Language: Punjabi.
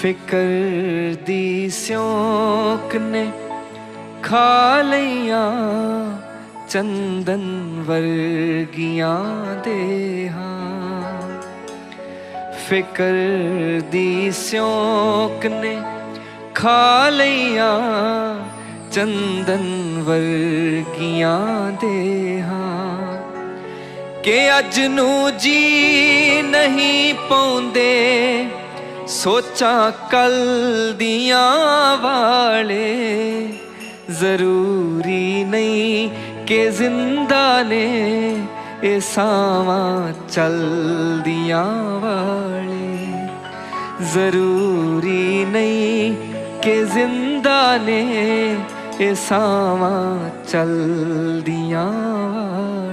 ਫਿਕਰ ਦੀ ਸਿਉਂਕ ਨੇ ਖਾ ਲਈਆਂ, ਚੰਦਨ ਵਰਗੀਆਂ ਦੇਹਾਂ ਫਿਕਰ ਦੀ ਸਿਉਂਕ ਨੇ ਖਾ ਲਈਆਂ, ਚੰਦਨ ਵਰਗੀਆਂ ਦੇਹਾਂ ਕਿ ਅੱਜ ਨੂੰ ਜੀ ਨਹੀਂ ਪਾਉਂਦੇ। ਸੋਚਾਂ ਕੱਲ ਦੀਆਂ ਵਾਲੇ ਜ਼ਰੂਰੀ ਨਹੀਂ ਕਿ ਜ਼ਿੰਦਾ ਨੇ। ਇਹ ਸਾਵਾਂ ਚਲਦੀਆਂ ਵਾਲੇ ਜ਼ਰੂਰੀ ਨਹੀਂ ਕਿ ਜ਼ਿੰਦਾ ਨੇ। ਇਹ ਸਾਵਾਂ ਚਲਦੀਆਂ ਵਾਲੇ